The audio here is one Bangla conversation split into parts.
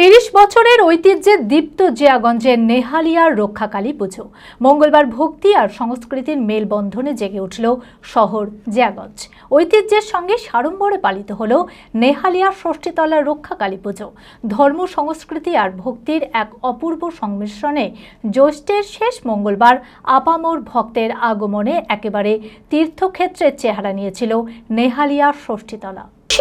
তিরিশ বছরের ঐতিহ্যে দীপ্ত জিয়াগঞ্জের নেহালিয়ার রক্ষাকালী পুজো। মঙ্গলবার ভক্তি আর সংস্কৃতির মেলবন্ধনে জেগে উঠল শহর জিয়াগঞ্জ। ঐতিহ্যের সঙ্গে সাড়ম্বরে পালিত হল নেহালিয়া ষষ্ঠীতলার রক্ষাকালী পুজো। ধর্ম, সংস্কৃতি আর ভক্তির এক অপূর্ব সংমিশ্রণে জ্যৈষ্ঠের শেষ মঙ্গলবার আপামোর ভক্তের আগমনে একেবারে তীর্থক্ষেত্রের চেহারা নিয়েছিল নেহালিয়া ষষ্ঠীতলা।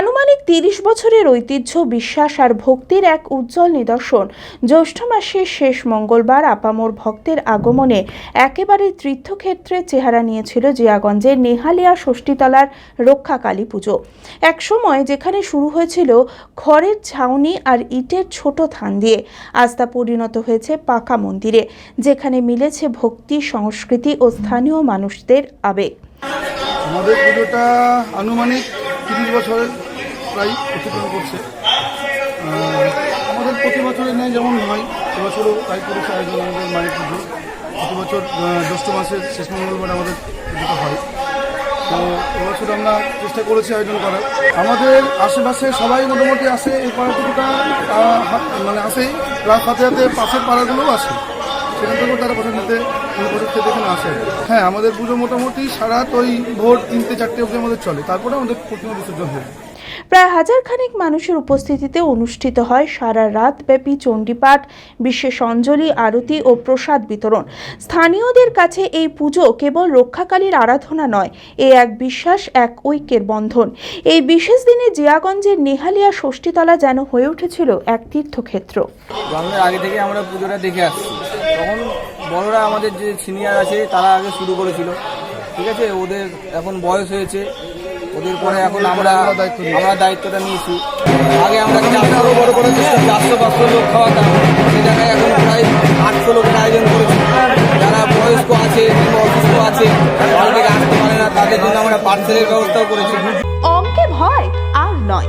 আনুমানিক তিরিশ বছরের ঐতিহ্য, বিশ্বাস আর ভক্তির এক উজ্জ্বল নিদর্শন। জ্যৈষ্ঠ মাসের শেষ মঙ্গলবার আপামোর ভক্তের আগমনে একেবারে তীর্থক্ষেত্রে চেহারা নিয়েছিল জিয়াগঞ্জের নেহালিয়া ষষ্ঠীতলার রক্ষাকালী পুজো। এক সময় যেখানে শুরু হয়েছিল খড়ের ছাউনি আর ইটের ছোট থান দিয়ে, আজ তা পরিণত হয়েছে পাকা মন্দিরে, যেখানে মিলেছে ভক্তি, সংস্কৃতি ও স্থানীয় মানুষদের আবেগ। আমাদের পুজোটা আনুমানিক তিরিশ বছরের প্রায় অতিক্রম করছে। আমাদের প্রতি বছরের নেই যেমন হয় এবছরও তাই করেছে আয়োজন আমাদের মায়ের পুজো। প্রতি বছর জ্যৈষ্ঠ মাসের শেষ মঙ্গলবার আমাদের পুজোটা হয়। তো এবছর আমরা চেষ্টা করেছি আয়োজন করার। আমাদের আশেপাশে সবাই মোটামুটি আসে এই পাড়া পুজোটা আহ, হা- মানে আসেই প্লাস হাতে হাতে পাশের পাড়াগুলোও আসে। সেখান থেকেও তারা বছর নিতে থেকে এখানে আসে। হ্যাঁ আমাদের পুজো মোটামুটি সারা তো ওই ভোর তিনটে চারটে অবধি আমাদের চলে। তারপরে আমাদের প্রতিমা বিসর্জন হয়। প্রায় হাজার খানেক মানুষের উপস্থিতিতে অনুষ্ঠিত হয় সারা রাত ব্যাপী চণ্ডীপাঠ, বিশেষ অঞ্জলি, আরতি ও প্রসাদ বিতরণ। স্থানীয়দের কাছে এই পুজো কেবল রক্ষাকালীর আরাধনা নয়, এ এক বিশ্বাস, এক ঐক্যের বন্ধন। এই বিশেষ দিনে জিয়াগঞ্জের নেহালিয়া ষষ্ঠীতলা যেন হয়ে উঠেছিল এক তীর্থক্ষেত্র। আগে থেকে আমরা পুজোটা দেখে আসছি। তখন বড়রা আমাদের যে সিনিয়র আছে, তারা আগে শুরু করেছিল। ঠিক আছে? ওদের এখন বয়স হয়েছে। ওদের পরে এখন আমরা আমরা দায়িত্বটা নিয়েছি। আগে আমরা চারশো বড় করে চারশো, পাঁচশো লোক খাওয়াতাম সে জায়গায় এখন প্রায় আটশো লোকের আয়োজন করেছি। যারা বয়স্ক আছে অসুস্থ আছে অনেকে আসতে পারে না। তাদের জন্য আমরা পার্সেলের ব্যবস্থাও করেছি। অঙ্কে ভয় আর নয়।